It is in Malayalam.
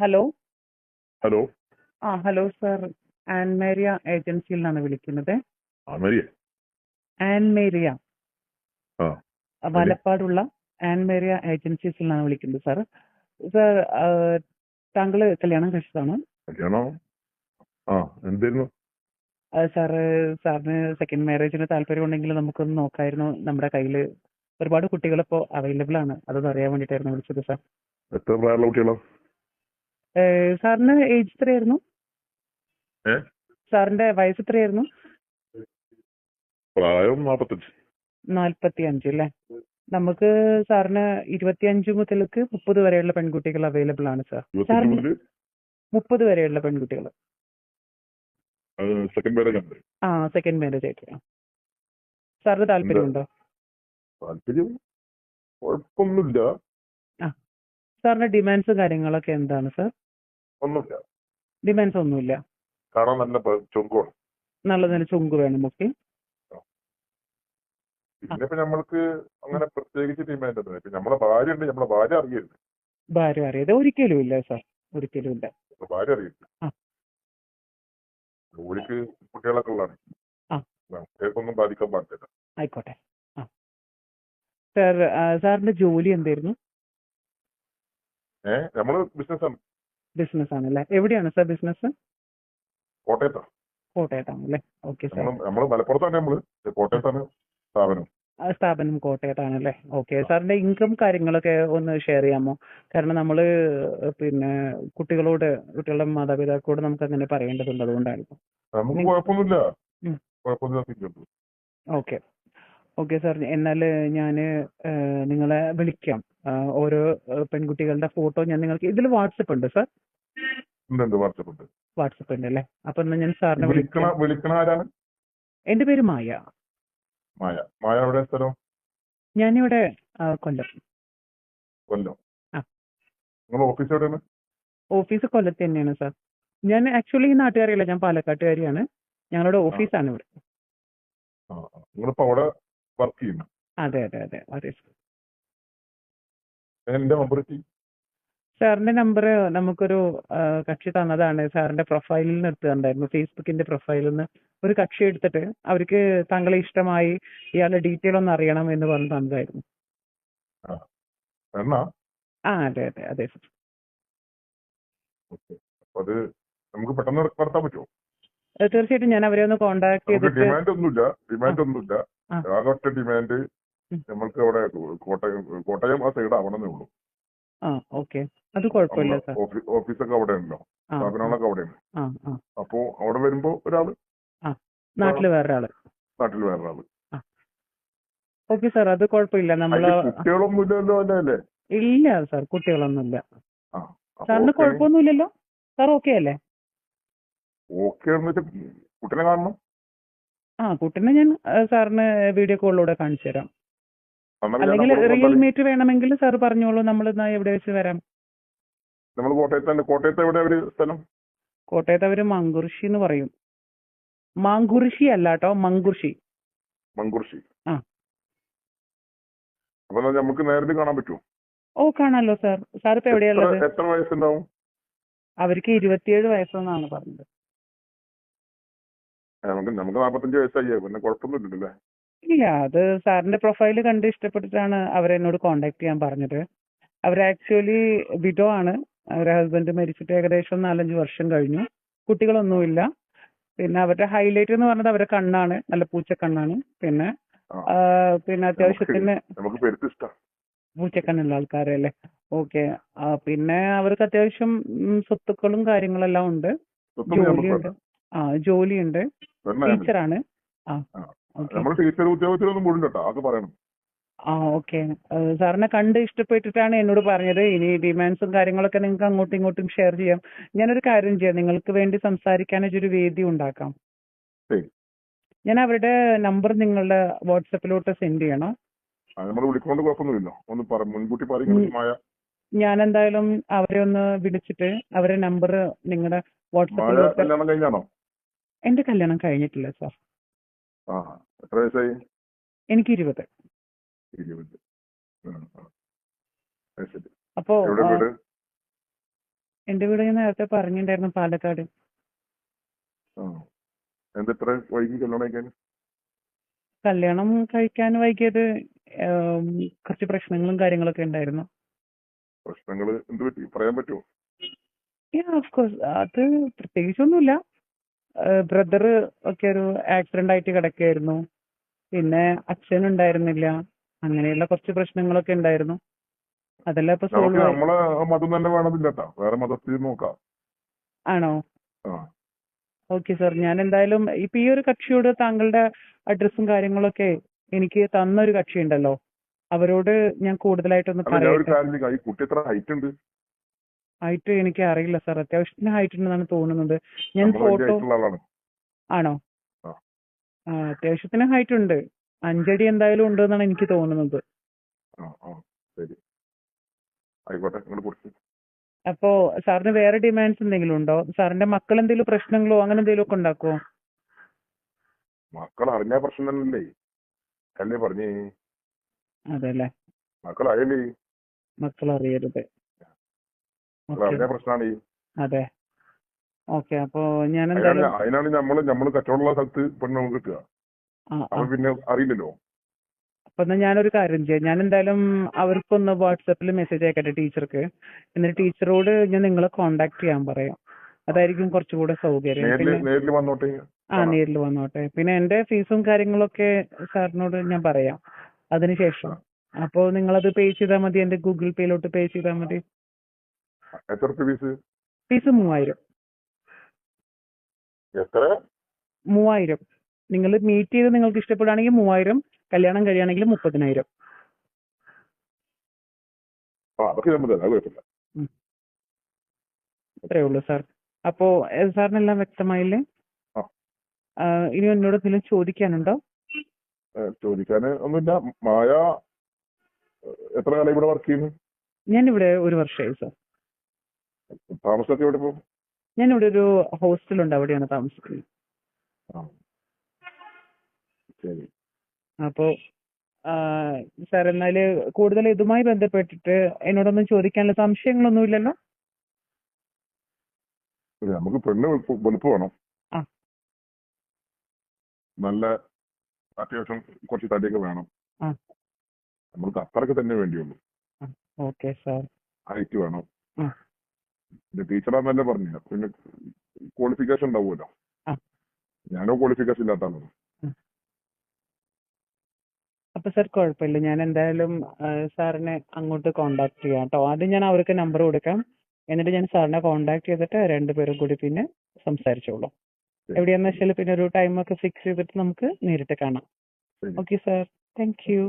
ഹലോ ഹലോ ആ ഹലോ സർ ആൻമേരിയ ഏജൻസിയിൽ നിന്നാണ് വിളിക്കുന്നത്. ആൻമേരിയ വലപ്പാടുള്ള ആൻമേരിയ ഏജൻസീസിൽ നിന്നാണ് വിളിക്കുന്നത് സർ സർ താങ്കൾ കല്യാണം കഴിച്ചതാണ്? കല്യാണം? ആ എന്തായിരുന്നു? സാറ് സാറിന് സെക്കൻഡ് മാരേജിന് താല്പര്യം ഉണ്ടെങ്കിൽ നമുക്കൊന്ന് നോക്കായിരുന്നു. നമ്മുടെ കയ്യിൽ ഒരുപാട് കുട്ടികൾ ഇപ്പോൾ അവൈലബിൾ ആണ്. അതൊന്നറിയാൻ അറിയാൻ വേണ്ടിയിട്ടായിരുന്നു വിളിച്ചത് സാർ എത്ര പ്രായമുള്ള കുട്ടികളോ? സാറിന് ഏജ് എത്രയായിരുന്നു? സാറിന്റെ വയസ്സ് എത്രയായിരുന്നു? പ്രായം നാപ്പത്തഞ്ച്. നാൽപ്പത്തി അഞ്ച് അല്ലേ? നമുക്ക് സാറിന് ഇരുപത്തിയഞ്ച് മുതൽക്ക് മുപ്പത് വരെയുള്ള പെൺകുട്ടികൾ അവൈലബിൾ ആണ് സാർ. സാറിന് മുപ്പത് വരെയുള്ള പെൺകുട്ടികൾ. സെക്കൻഡ് മാരേജ് ആ സെക്കൻഡ് മാരേജ് ആയിട്ട് സാറിന് താല്പര്യമുണ്ടോ താല്പര്യം? കുഴപ്പമൊന്നുമില്ല. സാറിന്റെ ഡിമാൻഡ്സ് കാര്യങ്ങളൊക്കെ എന്താണ് സാർ? ഒന്നുമില്ല. ഡിമാൻഡ്സ് ഒന്നുമില്ല. കാണാൻ നല്ല പ- നല്ല നല്ല ചുങ്ക് വേണം ഓക്കെ പിന്നെ ഇപ്പൊ നമ്മൾക്ക് അങ്ങനെ പ്രത്യേകിച്ച് ഡിമാൻഡ് ഒന്നും ഇപ്പൊ നമ്മളെ ഭാര്യ ഉണ്ട് നമ്മളെ ഭാര്യ അറിയരുത്. ഭാര്യ അറിയാതെ ഒരിക്കലും ഇല്ല സാർ ഒരിക്കലും ഇല്ല. ഭാര്യ അറിയരുത്. ജോലിക്ക് കുട്ടികളൊക്കെ ഉള്ളതാണ്. ആ. നമുക്കൊന്നും ബാധിക്കാൻ പാടില്ല. ആയിക്കോട്ടെ. സാർ സാറിന്റെ ജോലി എന്തായിരുന്നു? ഏഹ് നമ്മൾ ബിസിനസ് ആണ്. ബിസിനസ് ആണല്ലേ എവിടെയാണ് സാർ ബിസിനസ് കോട്ടയത്താണ് കോട്ടയത്താണ് അല്ലേ ഓക്കെ സാർ. നമ്മൾ നമ്മൾ മലപ്പുറത്താണ് നമ്മൾ കോട്ടയത്താണ് സ്ഥാപനം. സ്ഥാപനം കോട്ടയത്താണല്ലേ? ഓക്കെ സാറിന്റെ ഇൻകം കാര്യങ്ങളൊക്കെ ഒന്ന് ഷെയർ ചെയ്യാമോ? കാരണം നമ്മൾ പിന്നെ കുട്ടികളോട് കുട്ടികളുടെ മാതാപിതാക്കളോട് നമുക്ക് അങ്ങനെ പറയേണ്ടതുണ്ട് അതുകൊണ്ടായിരുന്നു നമുക്ക് കുഴപ്പമൊന്നുമില്ല. ഓക്കെ. ഓക്കെ സാർ എന്നാൽ ഞാൻ നിങ്ങളെ വിളിക്കാം. ഓരോ പെൺകുട്ടികളുടെ ഫോട്ടോ ഞാൻ നിങ്ങൾക്ക് ഇതിൽ വാട്സപ്പ് ഉണ്ട് സാർ? ഉണ്ട് വാട്സപ്പ് ഉണ്ട് വാട്സപ്പ് ഉണ്ട് അല്ലേ? അപ്പൊ എന്നാ ഞാൻ സാറിനെ വിളിക്കണ വിളിക്കാം. വിളിക്കണ ആരാണ്? എന്റെ പേര് മായ. മായ. മായ എവിടെ സ്ഥലം? ഞാനിവിടെ ആ, കൊല്ലം. കൊല്ലം. ആ. ഓഫീസ് എവിടെയാണ്? ഓഫീസ് കൊല്ലത്ത് തന്നെയാണ് സാർ. ഞാൻ ആക്ച്വലി ഈ നാട്ടുകാരിയല്ല ഞാൻ പാലക്കാട്ടുകാരിയാണ്. ഞങ്ങളുടെ ഓഫീസാണ് ഇവിടെ. നിങ്ങളിപ്പോ അവിടെ വർക്ക് ചെയ്യുന്നു. അതെ അതെ അതെ. അതെ എന്റെ നമ്പർ സാറിന്റെ നമ്പർ നമുക്കൊരു കക്ഷി തന്നതാണ്. സാറിന്റെ പ്രൊഫൈലിൽ നിന്ന് എടുത്തിട്ടുണ്ടായിരുന്നു ഫേസ്ബുക്കിന്റെ പ്രൊഫൈലിൽ നിന്ന് ഒരു കക്ഷി എടുത്തിട്ട് അവർക്ക് താങ്കളെ ഇഷ്ടമായി ഇയാളുടെ ഡീറ്റെയിൽ ഒന്ന് അറിയണം എന്ന് പറഞ്ഞു തന്നതായിരുന്നു. ആ. അതെ അതെ അതെ അത് നമുക്ക് പെട്ടെന്ന് നടത്താൻ പറ്റുമോ? തീർച്ചയായിട്ടും ഞാൻ അവരെ ഒന്ന് കോണ്ടാക്ട് ചെയ്തിട്ട് ഡിമാൻഡ് ഒന്നുമില്ല. ഡിമാൻഡ് ഒന്നുമില്ല. ആ. ഒറ്റ ഡിമാൻഡ് നമ്മൾക്ക് അവിടെ കോട്ടയം കോട്ടയം ആ സൈഡ് ആവണമെന്നേ ഉള്ളൂ. അത് കുഴപ്പമില്ല ഓഫീസൊക്കെ അവിടെ ഉണ്ടല്ലോ സ്ഥാപനങ്ങളൊക്കെ അവിടെയാണ് ഉണ്ട് അപ്പോ അവിടെ വരുമ്പോ ഒരാൾ നാട്ടിൽ വേറൊരാൾ. നാട്ടിൽ വേറെ ആൾ ഓക്കെ സാർ അത് കുഴപ്പമില്ല. നമ്മൾ അതിൽ കുട്ടികളൊന്നും അല്ലേ? ഇല്ല സാർ കുട്ടികളൊന്നുമില്ല. സാറിന് കുഴപ്പമൊന്നുമില്ലല്ലോ? സാർ ഓക്കെ അല്ലേ? ഓക്കെ വെച്ചാൽ കാണണം. ആ കുട്ടീനെ ഞാൻ സാറിന് വീഡിയോ കോളിലൂടെ കാണിച്ചു തരാം അല്ലെങ്കിൽ റിയൽ മീറ്റ് വേണമെങ്കിൽ സാർ പറഞ്ഞോളൂ നമ്മൾ എന്നാ എവിടെ വെച്ച് വരാം. നമ്മൾ കോട്ടയത്ത് കോട്ടയത്ത് എവിടെ സ്ഥലം? കോട്ടയത്ത് അവർ മങ്കുർഷി എന്ന് പറയും. മങ്കുർഷി അല്ല കേട്ടോ മങ്കുർഷി. മങ്കുർശി ആ. അപ്പൊ നമുക്ക് നേരത്തെ കാണാൻ പറ്റുമോ ഓ കാണാലോ സാർ. സാർ ഇപ്പൊ എവിടെയാ എത്ര വയസ്സുണ്ടാവും? അവർക്ക് ഇരുപത്തിയേഴ് വയസ്സെന്നാണ് പറഞ്ഞത്. നമുക്ക് നമുക്ക് നാപ്പത്തഞ്ച് വയസ്സായി പിന്നെ കുഴപ്പമൊന്നുമില്ലല്ലേ ഇല്ല അത് സാറിന്റെ പ്രൊഫൈൽ കണ്ട് ഇഷ്ടപ്പെട്ടിട്ടാണ് അവരെന്നോട് കോണ്ടാക്ട് ചെയ്യാൻ പറഞ്ഞത്. അവർ ആക്ച്വലി വിഡോ ആണ്. അവരുടെ ഹസ്ബൻഡ് മരിച്ചിട്ട് ഏകദേശം നാലഞ്ച് വർഷം കഴിഞ്ഞു. കുട്ടികളൊന്നുമില്ല. പിന്നെ അവരുടെ ഹൈലൈറ്റ് എന്ന് പറഞ്ഞത് അവരുടെ കണ്ണാണ്. നല്ല പൂച്ച കണ്ണാണ്. പിന്നെ പിന്നെ അത്യാവശ്യത്തിന് പൂച്ചക്കണ്ണുള്ള ആൾക്കാരല്ലേ ഓക്കെ. പിന്നെ അവർക്ക് അത്യാവശ്യം സ്വത്തുക്കളും കാര്യങ്ങളെല്ലാം ഉണ്ട്. ജോലിയുണ്ട്. ആ ജോലിയുണ്ട്. ടീച്ചറാണ്. നമ്മൾ ടീച്ചർ ഉദ്യോഗത്തിലൊന്നും പോലും അത് പറയണം. ആ ഓക്കെ. സാറിനെ കണ്ട് ഇഷ്ടപ്പെട്ടിട്ടാണ് എന്നോട് പറഞ്ഞത്. ഇനി ഡിമാൻഡ്സും കാര്യങ്ങളൊക്കെ നിങ്ങൾക്ക് അങ്ങോട്ടും ഇങ്ങോട്ടും ഷെയർ ചെയ്യാം. ഞാനൊരു കാര്യം ചെയ്യാം. നിങ്ങൾക്ക് വേണ്ടി സംസാരിക്കാനായിട്ട് ഒരു വേദി ഉണ്ടാക്കാം. ഞാൻ അവരുടെ നമ്പർ നിങ്ങളുടെ വാട്സപ്പിലോട്ട് സെൻഡ് ചെയ്യണം. ഞാൻ എന്തായാലും അവരെ ഒന്ന് വിളിച്ചിട്ട് അവരുടെ നമ്പർ നിങ്ങളുടെ വാട്സപ്പിലോട്ട് എന്റെ കല്യാണം കഴിഞ്ഞിട്ടില്ല സാർ ആ എത്ര വയസ്സായി? എനിക്ക് ഇരുപത്. ഇരുപത്. അപ്പോ എന്റെ വീട് ഞാൻ നേരത്തെ പറഞ്ഞിട്ടുണ്ടായിരുന്നു പാലക്കാട്. കല്യാണം കഴിക്കാൻ? വൈകിയത് കുറച്ച് പ്രശ്നങ്ങളും കാര്യങ്ങളൊക്കെ ഉണ്ടായിരുന്നു. പ്രശ്നങ്ങൾ പറയാൻ പറ്റുമോ അത് പ്രത്യേകിച്ചൊന്നുമില്ല. ബ്രദർ ഒക്കെ ഒരു ആക്സിഡന്റ് ആയിട്ട് കിടക്കുകയായിരുന്നു പിന്നെ അച്ഛൻ ഉണ്ടായിരുന്നില്ല. അങ്ങനെയുള്ള കുറച്ച് പ്രശ്നങ്ങളൊക്കെ ഉണ്ടായിരുന്നു. അതെല്ലാം ഇപ്പൊ സോൾവ് ആയി നമ്മളെ ആ മതം തന്നെ വേണമെന്നില്ല വേറെ മതത്തിൽ നോക്കാം. ആണോ? ഓക്കേ സാർ ഞാൻ എന്തായാലും ഇപ്പൊ ഈ ഒരു കക്ഷിയോട് താങ്കളുടെ അഡ്രസ്സും കാര്യങ്ങളൊക്കെ എനിക്ക് തന്ന ഒരു കക്ഷി ഉണ്ടല്ലോ അവരോട് ഞാൻ കൂടുതലായിട്ടൊന്ന് പറയട്ടെ. കുട്ടി എത്ര ഹൈറ്റ് ഉണ്ട്? ഹൈറ്റ് എനിക്ക് അറിയില്ല സാർ അത്യാവശ്യത്തിന് ഹൈറ്റ് ഉണ്ടെന്നാണ് തോന്നുന്നത്. ഞാൻ ഫോട്ടോ ആണോ? ആ. അത്യാവശ്യത്തിന് ഹൈറ്റ് ഉണ്ട്. അഞ്ചടി എന്തായാലും ഉണ്ട് എന്നാണ് എനിക്ക് തോന്നുന്നത്. അപ്പോ സാറിന് വേറെ ഡിമാൻഡ്സ് എന്തെങ്കിലും ഉണ്ടോ? സാറിന്റെ മക്കൾ എന്തെങ്കിലും പ്രശ്നങ്ങളോ അങ്ങനെ എന്തെങ്കിലും ഒക്കെ ഉണ്ടാക്കുമോ മക്കൾ അറിഞ്ഞ പ്രശ്നം തന്നെയല്ലേ? അല്ലേ പറഞ്ഞേ? മക്കൾ അറിയല്ലേ മക്കൾ അറിയരുത് ഓക്കെ. പ്രശ്നമാണ് ഈ അതെ. ഓക്കെ. അപ്പോ ഞാൻ അതിനാണ് നമ്മൾ നമ്മൾ കച്ചവടമുള്ള സ്ഥലത്ത് പെണ്ണ് നമുക്ക് കിട്ടുക. അപ്പൊ പിന്നെ അറിയില്ലല്ലോ. അപ്പൊ എന്നാ ഞാനൊരു കാര്യം ചെയ്യാം. ഞാൻ എന്തായാലും അവർക്കൊന്ന് വാട്സാപ്പിൽ മെസ്സേജ് അയക്കട്ടെ ടീച്ചർക്ക്. എന്നിട്ട് ടീച്ചറോട് ഞാൻ നിങ്ങളെ കോണ്ടാക്ട് ചെയ്യാൻ പറയാം. അതായിരിക്കും കുറച്ചുകൂടെ സൗകര്യം. ആ നേരിൽ വന്നോട്ടെ. പിന്നെ എന്റെ ഫീസും കാര്യങ്ങളൊക്കെ സാറിനോട് ഞാൻ പറയാം. അതിനുശേഷം അപ്പോൾ നിങ്ങളത് പേ ചെയ്താൽ മതി. എന്റെ ഗൂഗിൾ പേയിലോട്ട് പേ ചെയ്താൽ മതി. എത്ര റുപ്യ ഫീസ് ഫീസ് മൂവായിരം. എത്ര? മൂവായിരം. നിങ്ങൾ മീറ്റ് ചെയ്ത് നിങ്ങൾക്ക് ഇഷ്ടപ്പെടുകയാണെങ്കിൽ മൂവായിരം കല്യാണം കഴിയുകയാണെങ്കിൽ മുപ്പതിനായിരം. അതൊക്കെ അത്രേ ഉള്ളൂ സാർ അപ്പോ സാറിനെല്ലാം വ്യക്തമായില്ലേ? ഇനി എന്നോട് എന്തെങ്കിലും ചോദിക്കാനുണ്ടോ? ചോദിക്കാൻ ഒന്നുമില്ല. മായ എത്ര കാലം ഇവിടെ വർക്ക് ചെയ്യുന്നു? ഞാൻ ഇവിടെ ഒരു വർഷമായി സാർ താമസമൊക്കെ എവിടെ പോകും ഞാൻ ഇവിടെ ഒരു ഹോസ്റ്റൽ ഉണ്ട് അവിടെയാണ് താമസിക്കുന്നത്. ശരി. അപ്പോ സാർ എന്നാൽ കൂടുതൽ ഇതുമായി ബന്ധപ്പെട്ടിട്ട് എന്നോടൊന്നും ചോദിക്കാനുള്ള സംശയങ്ങളൊന്നും ഇല്ലല്ലോ? നമുക്ക് പെണ്ണ് ആ. നല്ല അത്യാവശ്യം കുറച്ച് തടിയൊക്കെ വേണം. നമ്മൾക്ക് അത്രയ്ക്ക് തന്നെ വേണ്ടിയുള്ളൂ. Okay sir. ഹൈറ്റ് വേണം. ടീച്ചറാന്നല്ലേ പറഞ്ഞു പിന്നെ ക്വാളിഫിക്കേഷൻ ഉണ്ടാവുമല്ലോ. ഞാനോ ക്വാളിഫിക്കേഷൻ ഇല്ലാത്ത ആളാണ് അപ്പൊ സാർ കുഴപ്പമില്ല. ഞാൻ എന്തായാലും സാറിനെ അങ്ങോട്ട് കോണ്ടാക്ട് ചെയ്യാം കേട്ടോ. ആദ്യം ഞാൻ അവർക്ക് നമ്പർ കൊടുക്കാം. എന്നിട്ട് ഞാൻ സാറിനെ കോണ്ടാക്ട് ചെയ്തിട്ട് രണ്ടുപേരും കൂടി പിന്നെ സംസാരിച്ചോളൂ. എവിടെയാന്ന് വെച്ചാൽ പിന്നെ ഒരു ടൈം ഒക്കെ ഫിക്സ് ചെയ്തിട്ട് നമുക്ക് നേരിട്ട് കാണാം. Okay sir thank you